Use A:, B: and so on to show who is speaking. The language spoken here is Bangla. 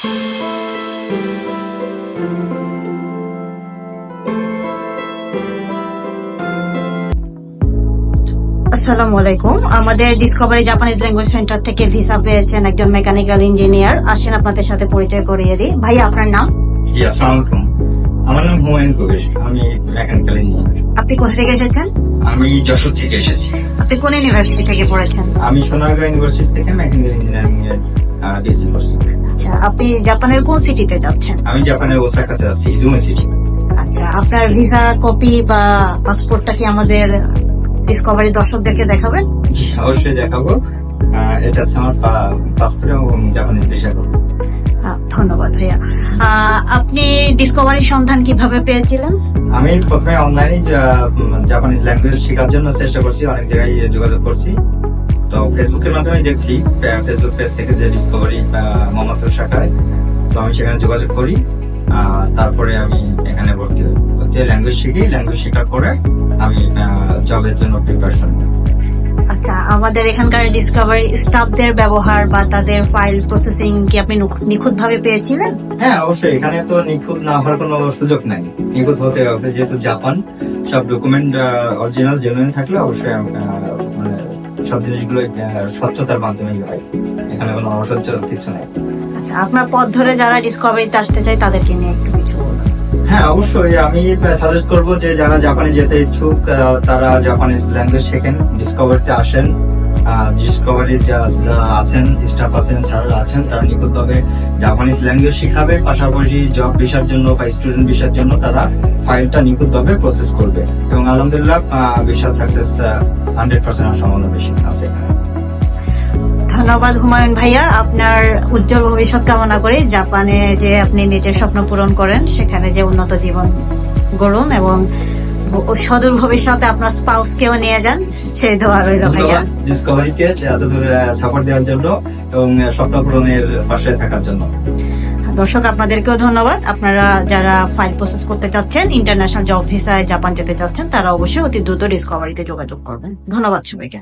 A: আসসালামু আলাইকুম। আমাদের ডিসকভারি জাপানিজ ল্যাঙ্গুয়েজ সেন্টার থেকে ভিসা পেয়েছেন একজন মেকানিক্যাল ইঞ্জিনিয়ার আসেন আপনাদের সাথে পরিচয় করিয়ে দিই। ভাই আপনার নাম?
B: জি আসসালামু আলাইকুম। আমার নাম হুমায়ুন কবির আমি মেকানিক্যাল ইঞ্জিনিয়ার
A: আপনি কোথা থেকে এসেছেন?
B: আমি যশোর থেকে এসেছি।
A: আপনি কোন ইউনিভার্সিটি থেকে পড়েছেন?
B: আমি সোনারগাঁ ইউনিভার্সিটি থেকে মেকানিক্যাল ইঞ্জিনিয়ারিং
A: আপনি জাপানের কোন সিটিতে যাচ্ছেন?
B: আমি জাপানের ওসাকাতে আছি ইজুমে সিটি
A: আচ্ছা আপনার ভিসা কপি বা পাসপোর্টটা কি আমাদের ডিসকভারি দর্শকদেরকে দেখাবেন?
B: জি অবশ্যই দেখাবো। এটা হচ্ছে আমার পাসপোর্ট এবং জাপানিজ ভিসা
A: আহ, ধন্যবাদ ভাইয়া। আপনি ডিসকভারি সন্ধান কীভাবে পেয়েছিলেন?
B: আমি প্রথমে অনলাইনে জাপানিজ ল্যাঙ্গুয়েজ শেখার জন্য চেষ্টা করছি অনেক জায়গায় যোগাযোগ করছি। তো ফেসবুকের মাধ্যমে দেখছি ফেসবুক পেজ থেকে যে ডিসকভারি মমত্র শাখায়। তো আমি সেখানে যোগাযোগ করি তারপরে আমি এখানে ভর্তি হই। ভর্তি ল্যাঙ্গুয়েজ শিখি ল্যাঙ্গুয়েজ শেখার পরে আমি জবের জন্য প্রিপারেশন
A: আচ্ছা আমাদের এখানকার ডিসকভারি স্টাফদের ব্যবহার বা তাদের ফাইল প্রসেসিং কি আপনি নিখুঁত ভাবে পেয়েছিলেন?
B: হ্যাঁ অবশ্যই। এখানে তো নিখুঁত না হওয়ার কোনো সুযোগ নাই। নিখুঁত হতে হবে। যেহেতু জাপান সব ডকুমেন্ট অরিজিনাল জেনুইন থাকলে অবশ্যই মানে সব জিনিসগুলো স্বচ্ছতার মাধ্যমেই হয়। এখানে কোনো অস্বচ্ছ কিছু নেই।
A: আচ্ছা আপনার পথ ধরে যারা ডিসকভারিতে আসতে চায় তাদেরকে নিয়ে একটু কিছু
B: হ্যাঁ অবশ্যই। আমি সাজেস্ট করব যে যারা জাপানে যেতে ইচ্ছুক তারা জাপানিজ ল্যাঙ্গুয়েজ শেখেন ডিসকভারিতে আসেন। যারা আছেন স্টাফ আছেন আছেন, তারা জাপানিজ ল্যাঙ্গুয়েজ শিখাবে, পাশাপাশি জব ভিসার জন্য বা স্টুডেন্ট ভিসার জন্য তারা ফাইলটা প্রসেস করবে। এবং আলহামদুলিল্লাহ ভিসা সাকসেস হান্ড্রেড পার্সেন্ট সম্ভাবনা বেশি আছে।
A: ধন্যবাদ হুমায়ুন ভাইয়া। আপনার উজ্জ্বল ভবিষ্যৎ কামনা করি জাপানে যে আপনি নিজের স্বপ্ন পূরণ করেন, সেখানে যে উন্নত জীবন গড়ুন এবং সদূর ভবিষ্যতে আপনার স্পাউস কেও নিয়ে যান সেই দোয়া রইল ভাইয়া।
B: ডিসকভারিকে এত দূরে সাপোর্ট দেওয়ার জন্য এবং স্বপ্ন পূরণের পাশে থাকার জন্য।
A: দর্শক আপনাদেরকেও ধন্যবাদ। আপনারা যারা ফাইল প্রসেস করতে চাচ্ছেন ইন্টারন্যাশনাল জব ভিসায় জাপান যেতে চাচ্ছেন তারা অবশ্যই অতি দ্রুত ডিসকভারিতে যোগাযোগ করবেন। ধন্যবাদ সবাইকে।